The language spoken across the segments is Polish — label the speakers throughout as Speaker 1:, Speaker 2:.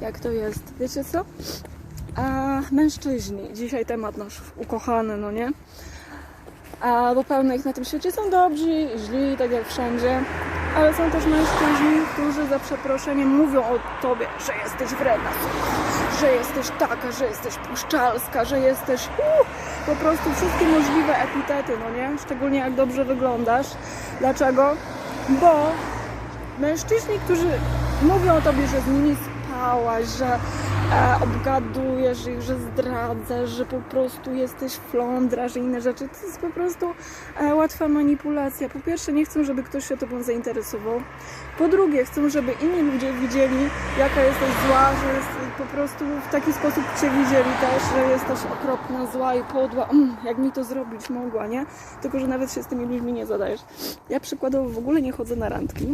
Speaker 1: jak to jest. Wiecie co? A mężczyźni, dzisiaj temat nasz ukochany, no nie? A bo pełno ich na tym świecie są dobrzy źli, tak jak wszędzie. Ale są też mężczyźni, którzy za przeproszeniem mówią o tobie, że jesteś wredna, że jesteś taka, że jesteś puszczalska, że jesteś uh, po prostu wszystkie możliwe epitety, no nie? Szczególnie jak dobrze wyglądasz. Dlaczego? Bo mężczyźni, którzy mówią o tobie, że z nimi że e, obgadujesz ich, że zdradzasz, że po prostu jesteś flądra, że inne rzeczy, to jest po prostu e, łatwa manipulacja. Po pierwsze, nie chcą, żeby ktoś się tobą zainteresował. Po drugie, chcą, żeby inni ludzie widzieli, jaka jesteś zła, że jest po prostu w taki sposób cię widzieli też, że jesteś okropna, zła i podła. Mm, jak mi to zrobić mogła, nie? Tylko, że nawet się z tymi ludźmi nie zadajesz. Ja przykładowo w ogóle nie chodzę na randki,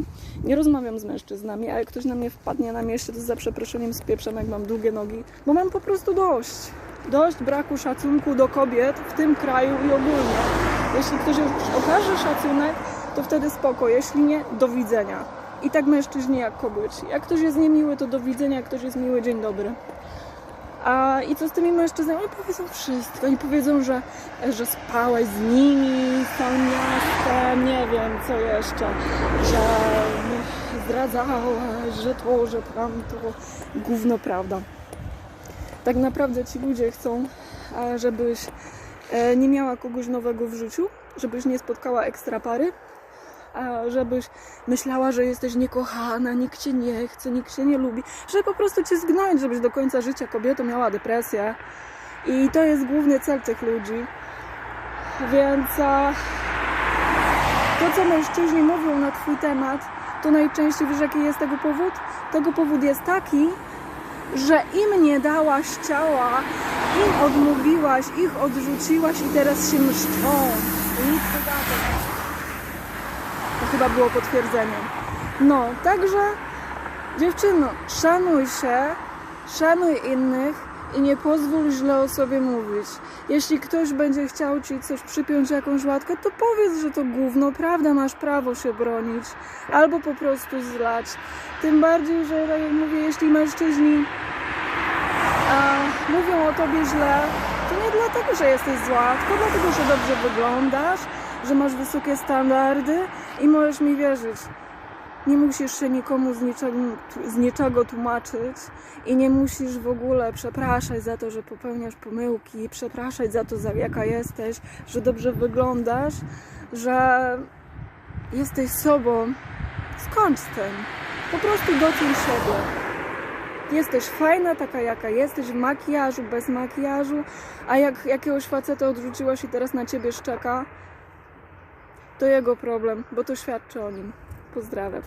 Speaker 1: nie rozmawiam z mężczyznami, a jak ktoś na mnie wpadnie na mieście, to za przeproszeniem spieprzam, jak mam długie nogi, bo mam po prostu dość. Dość braku szacunku do kobiet w tym kraju i ogólnie. Jeśli ktoś już okaże szacunek, to wtedy spoko, jeśli nie, do widzenia. I tak mężczyźni jak kobieci. Jak ktoś jest niemiły, to do widzenia, jak ktoś jest miły, dzień dobry. A i co z tymi mężczyznami? Oni powiedzą wszystko. Oni powiedzą, że, że spałeś z nimi, z całym miastem, nie wiem co jeszcze, że zdradzałaś, że to, że tamto. Gówno prawda. Tak naprawdę ci ludzie chcą, e, żebyś e, nie miała kogoś nowego w życiu, żebyś nie spotkała ekstra pary, a żebyś myślała, że jesteś niekochana, nikt cię nie chce, nikt cię nie lubi, żeby po prostu cię zgnąć, żebyś do końca życia kobietą miała depresję. I to jest główny cel tych ludzi. Więc to, co mężczyźni mówią na twój temat, to najczęściej wiesz, jaki jest tego powód? Tego powód jest taki, że im nie dałaś ciała, im odmówiłaś, ich odrzuciłaś i teraz się mszczą. Nic dodatek. Chyba było potwierdzenie. No, także dziewczyno, szanuj się, szanuj innych i nie pozwól źle o sobie mówić. Jeśli ktoś będzie chciał ci coś przypiąć, jakąś łatkę, to powiedz, że to gówno, prawda, masz prawo się bronić. Albo po prostu zlać. Tym bardziej, że tak jak mówię, jeśli mężczyźni a, mówią o tobie źle, to nie dlatego, że jesteś zła, tylko dlatego, że dobrze wyglądasz, że masz wysokie standardy i możesz mi wierzyć. Nie musisz się nikomu z niczego, z niczego tłumaczyć i nie musisz w ogóle przepraszać za to, że popełniasz pomyłki, przepraszać za to, za jaka jesteś, że dobrze wyglądasz, że jesteś sobą. Skończ z tym. Po prostu doceń siebie. Jesteś fajna, taka jaka jesteś, w makijażu, bez makijażu, a jak jakiegoś faceta odrzuciłaś i teraz na ciebie szczeka, to jego problem, bo to świadczy o nim. Pozdrawiam.